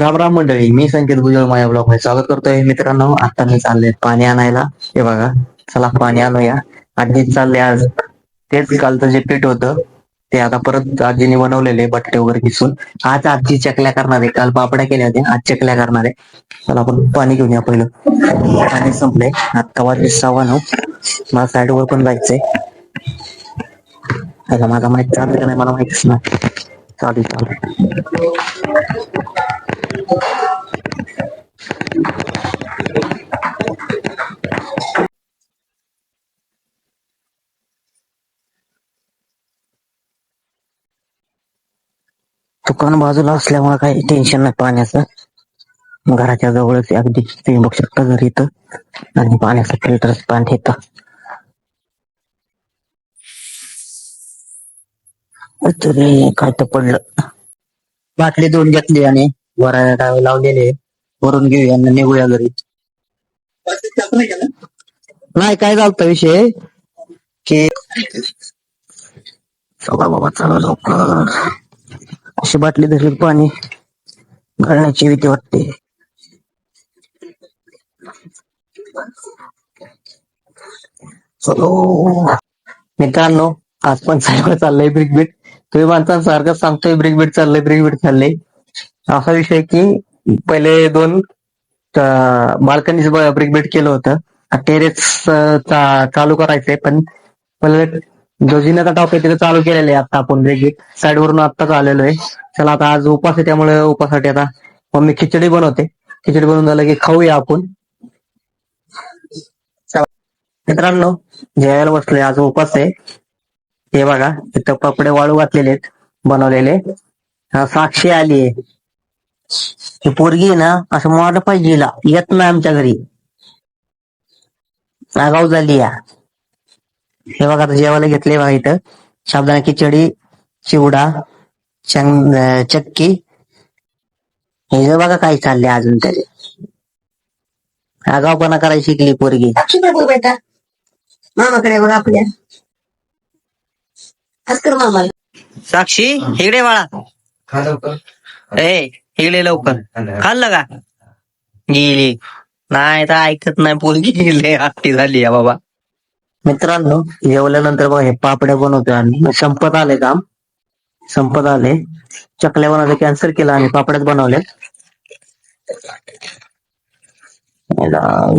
राम राम मंडळी मी संकेत गुजर माझ्या ब्लॉगमध्ये स्वागत करतोय. मित्रांनो आता मी चाललोय पाणी आणायला. हे बघा चला पाणी आणूया. आजी चालले आज तेच कालचं जे पीठ होतं ते आता परत आजीने बनवलेले बट्टे वगैरे किसून. आज आजी चकल्या करणार आहे. काल पापड्या केल्या होत्या आज चकल्या करणार आहे. चला आपण पाणी घेऊन या पहिलं. पाणी संपलंय. आता वाजले सव्वा नऊ. मला साईड वर पण जायचंय. आता माझा माहीत चालू का नाही मला माहितीच नाही. चालू चालू दुकान बाजूला असल्यामुळे काही टेन्शन नाही पाण्याचं. घराच्या जवळच अगदी. तुम्ही बघू शकता घरी इथं. आणि पाण्याचं फिल्टर पाणी येतं तरी काय तर पडलं. बाटली दोन घेतली आणि वर लावलेले वरून घेऊया आणि निघूया घरी. नाही काय झालता विषय? की चला बाबा चला लवकर. अशी बाटली धरली पाणी घालण्याची भीती वाटते. मित्रांनो आज पण सायकल चाललंय ब्रिक बीट तुम्ही माणसां सारखं सांगतोय ब्रिक बीट चाललंय ब्रिक बीट चाललंय. असा विषय की पहिले दोन बाल्कनीच ब्रिक बीट केलं होतं. टेरेस चालू करायचंय पण पहिले जो जिन्याचा टॉप आहे तिथे चालू केलेलं आहे आता आपण ब्रेकिट साईड वरून आत्ताच आलेलो आहे. चला आता आज उपास आहे त्यामुळे उपासाठी आता मम्मी खिचडी बनवते. खिचडी बनवून झालं की खाऊया आपण. मित्रांनो जेवायला बसलोय. आज उपास आहे. हे बघा इथं कपडे वाळू घातलेले आहेत बनवलेले. साक्षी आली आहे. ही पोरगी आहे ना असं मोठं पाहिजे येत नाही आमच्या घरी. आगाऊ झाली या. हे बघा आता जेवायला घेतले बघा इथं. साबुदाणा खिचडी चिवडा चक्की. हे जे बघा काय चाललंय अजून त्याचे आगाऊपणा करायला शिकली पोरगी. मामाकडे बघ आपल्या. साक्षी इकडे बाळा. ए इकडे लवकर. खाल्लं का? गेली. नाही तर ऐकत नाही पोरगी. गेली हट्टी झाली या बाबा. मित्रांनो जेवल्यानंतर बघा हे पापड्या बनवतोय आम्ही. संपत आले काम. संपत आले. चकल्या बनवले कॅन्सल केला आणि पापड्याच बनवले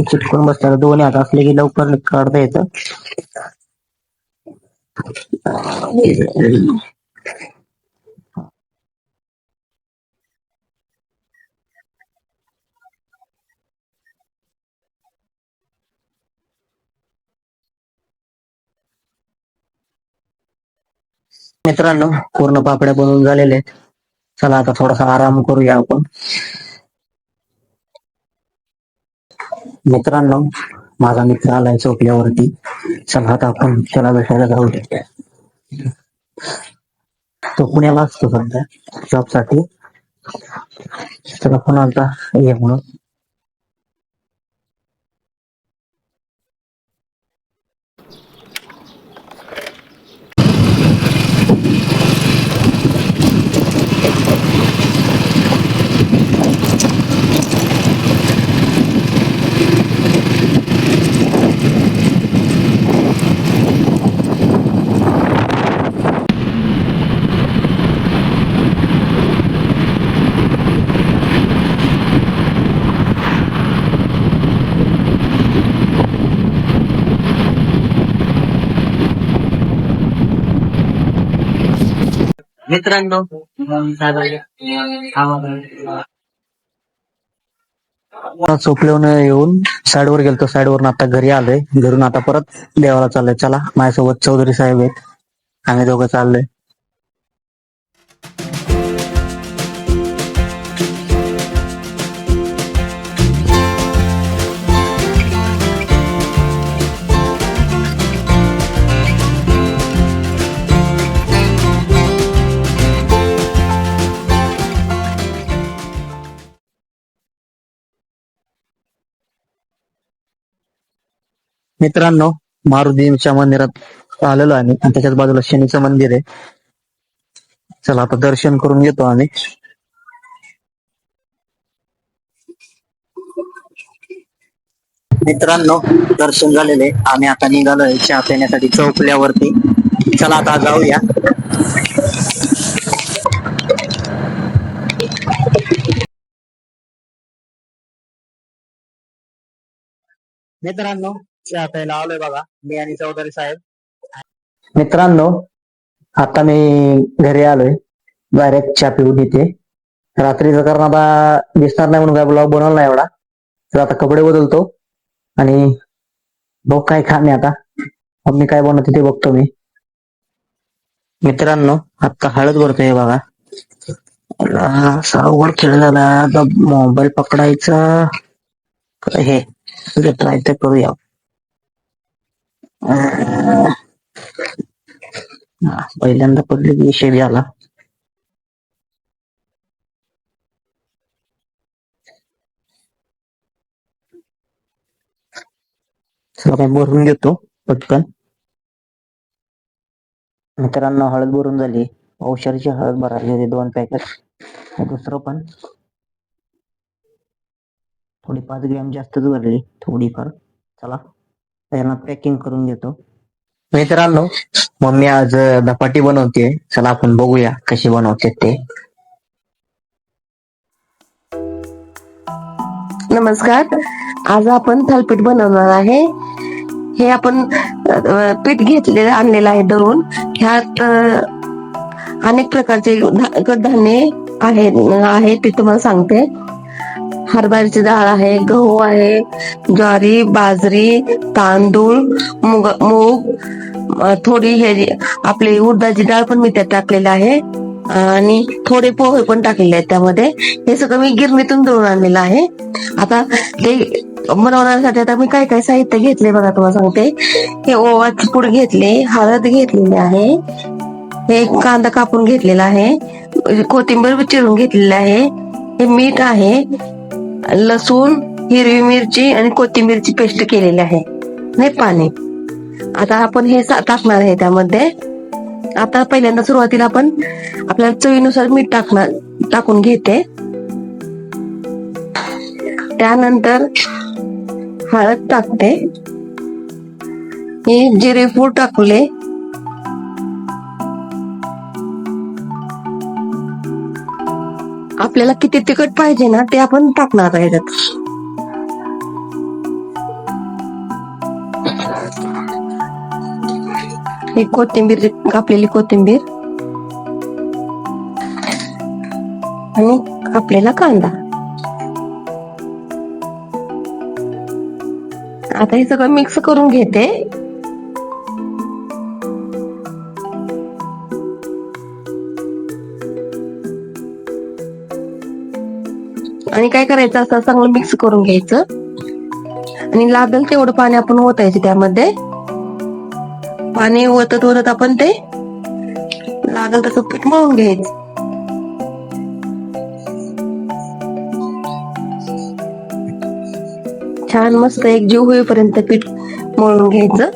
चिटकून बसतात दोन्ही हात असले की लवकर काढता येतं. मित्रांनो पूर्ण पापड्या बनवून झालेले आहेत. चला आता थोडासा आराम करूया आपण. मित्रांनो माझा मित्र आलाय चोपल्यावरती चला आता आपण त्याला भेटायला जाऊ तो पुण्याला असतो सध्या जॉबसाठी. त्याला फोन आलता ये म्हणून. मित्रांनो चोपल्यावर येऊन साईडवर गेलतो. साईडवरून आता घरी आलोय. घरून आता परत देवाला चाललोय. चला माझ्यासोबत चौधरी साहेब आहेत. आम्ही दोघं चाललोय. मित्रांनो मारुतीच्या मंदिरात आलेलो आम्ही. आणि त्याच्याच बाजूला शनीचं मंदिर आहे. चला आता दर्शन करून घेतो आम्ही. मित्रांनो दर्शन झालेले आम्ही आता निघालोय चहा पिण्यासाठी चौकल्यावरती. चला आता जाऊया. मित्रांनो चहा प्यायला आलोय बघा मी आणि चौधरी साहेब. मित्रांनो आता मी घरी आलोय. डायरेक्ट चहा पिऊन येते रात्रीचं कारण आता दिसणार नाही म्हणून काय ब्लॉग बनवला नाही एवढा. तर आता कपडे बदलतो आणि बघ काय खाणे मी आता. मम्मी काय बनवते ते बघतो मी. मित्रांनो आता हळद भरतोय बघा. असा खेळ झाला आता मोबाईल पकडायचा. हे ट्राय तर करूया. पहिल्यांदा पडली की विषय आला. सगळं भरून घेतो पटकन. मित्रांनो हळद भरून झाली. औषधाची हळद भरायला होती दोन पॅकेट दुसरं पण. थोडी पाच ग्रॅम जास्तच भरली थोडीफार. चला. त्यांना पॅकिंग करून घेतो मित्रांनो मम्मी आज धपाटी बनवते. चला आपण बघूया कशी बनवते ते. नमस्कार. आज आपण थालपीठ बनवणार आहे. हे आपण पीठ घेतलेलं आणलेलं आहे दळून ह्यात अनेक प्रकारचे कडधान्ये आहेत आहे ते तुम्हाला सांगते. हरभऱ्याची डाळ आहे गहू आहे ज्वारी बाजरी तांदूळ मूग मूग थोडी हे आपली उडदाची डाळ पण मी त्यात टाकलेली आहे. आणि थोडे पोहे पण टाकलेले आहेत त्यामध्ये. हे सगळं मी गिरणीतून दळून आणलेलं आहे. आता ते बनवण्यासाठी आता मी काय काय साहित्य घेतले बघा तुम्हाला सांगते. हे ओवाची पूड घेतले हळद घेतलेली आहे. हे कांदा कापून घेतलेला आहे. कोथिंबीर चिरून घेतलेली आहे. हे मीठ आहे. लसूण हिरवी मिरची आणि कोथिंबीरची पेस्ट केलेली आहे. नाही पाणी. आता आपण हे सा- टाकणार आहे त्यामध्ये. आता पहिल्यांदा सुरुवातीला आपण आपल्याला चवीनुसार मीठ टाकणार टाकून घेते. त्यानंतर हळद टाकते. हे जिरे पूड टाकले. आपल्याला किती तिखट पाहिजे ना ते आपण टाकणार आहे त्यात हे कोथिंबीर कापलेली कोथिंबीर. आणि कापलेला कांदा. आता हे सगळं मिक्स करून घेते. आणि काय करायचं? असं चांगलं मिक्स करून घ्यायचं. आणि लागेल तेवढं पाणी आपण ओतायचं त्यामध्ये. पाणी ओतत ओतत आपण ते लागेल तसं पीठ मळून घ्यायचं. छान मस्त एक जीव होईपर्यंत पीठ मळून घ्यायचं.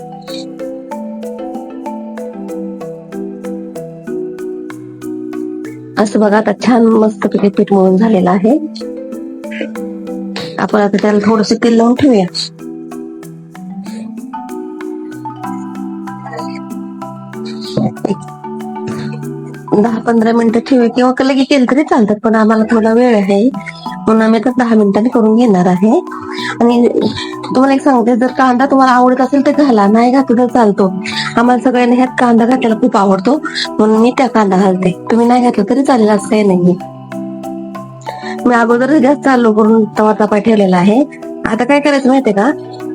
असं बघा आता छान मस्त पीठ मळून झालेलं आहे. आपण आता त्याला थोडस तेल लावून ठेवूया. दहा पंधरा मिनिटं ठेवूया किंवा लगे केलं तरी चालतात पण आम्हाला थोडा वेळ आहे. म्हणून आम्ही आता दहा मिनिटांनी करून घेणार आहे. आणि तुम्हाला एक सांगते जर कांदा तुम्हाला आवडत असेल तर घाला नाही घातला तर चालतो. आम्हाला सगळ्यांना ह्यात कांदा घातलेला खूप आवडतो म्हणून मी त्या कांदा घालते. तुम्ही नाही घातलं तरी चालेल असं काही नाही. मी अगोदर गॅस चालू करून तवा तपा ठेवलेला आहे. आता काय करायचं माहितीये का?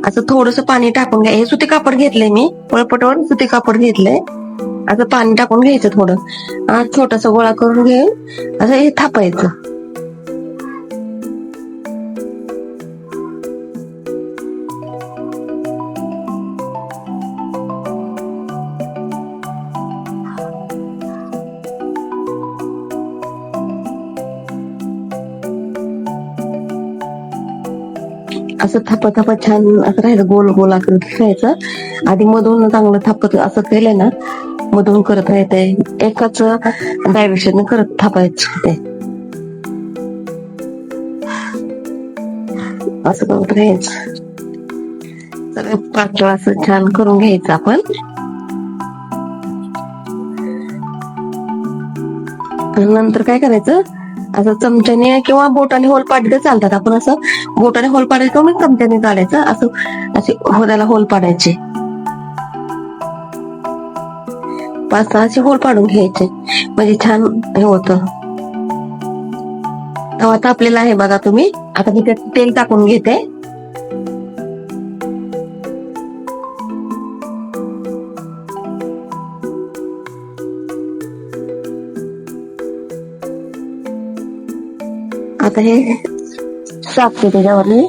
असं थोडस पाणी टाकून घ्या. हे सुती कापड घेतलंय मी. पळपटवर सुती कापड घेतलंय. असं पाणी टाकून घ्यायचं थोडं. आणि छोटासा गोळा करून घेऊन असं हे थापायचं. असं थापा थापा छान असं राहायचं गोल गोल असं खेळायचं. आधी मधून चांगलं थापत असं केलं ना मधून करत राहते. एकाच डायरेक्शन करत थापायचं ते. असं करत राहायचं. सगळं पातळ असं छान करून घ्यायचं आपण. नंतर काय करायचं? असं चमच्याने किंवा बोटाने होल पाडले चालतात. आपण असं बोटाने होल पाडायचं किंवा मग चमच्याने काढायचं असं असे होद्याला होल पाडायचे. पाच सहा होल पाडून घ्यायचे. म्हणजे छान हे होतं. तवा तापलेला आहे बघा तुम्ही. आता मी तेल टाकून घेते. आता हे टाकते त्याच्यावर मी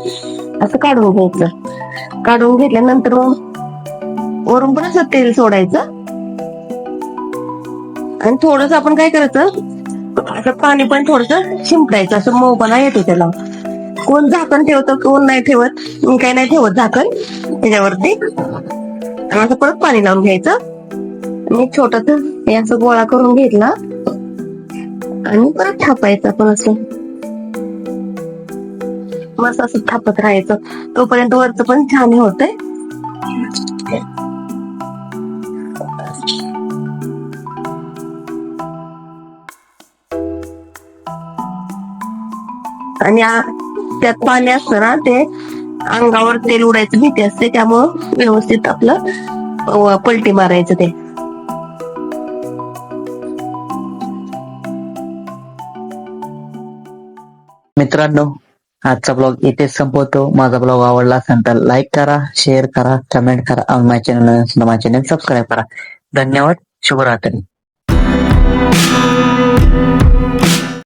असं काढून घ्यायचं. काढून घेतल्यानंतर मग वरून पण असं तेल सोडायचं. आणि थोडस आपण काय करायचं असं पाणी पण थोडस शिंपडायचं. असं मोबाला येतो त्याला कोण झाकण ठेवतं कोण नाही ठेवत मी काही नाही ठेवत झाकण त्याच्यावरती. आणि असं परत पाणी लावून घ्यायचं. मी छोटस हे असं गोळा करून घेतला. आणि परत थापायचं आपण असं. मस्त असं थापत राहायचं. तोपर्यंत वरचं पण छान होतंय. आणि त्यात पाणी असतं ना ते अंगावर तेल उडायचं भीती असते. त्यामुळं व्यवस्थित आपलं पलटी मारायचं ते. मित्रांनो आजचा ब्लॉग इथेच संपवतो. माझा ब्लॉग आवडला असेल तर लाईक करा शेअर करा कमेंट करा आणि माझ्या चॅनल माझ्या चॅनल सबस्क्राईब करा. धन्यवाद. शुभरात्री.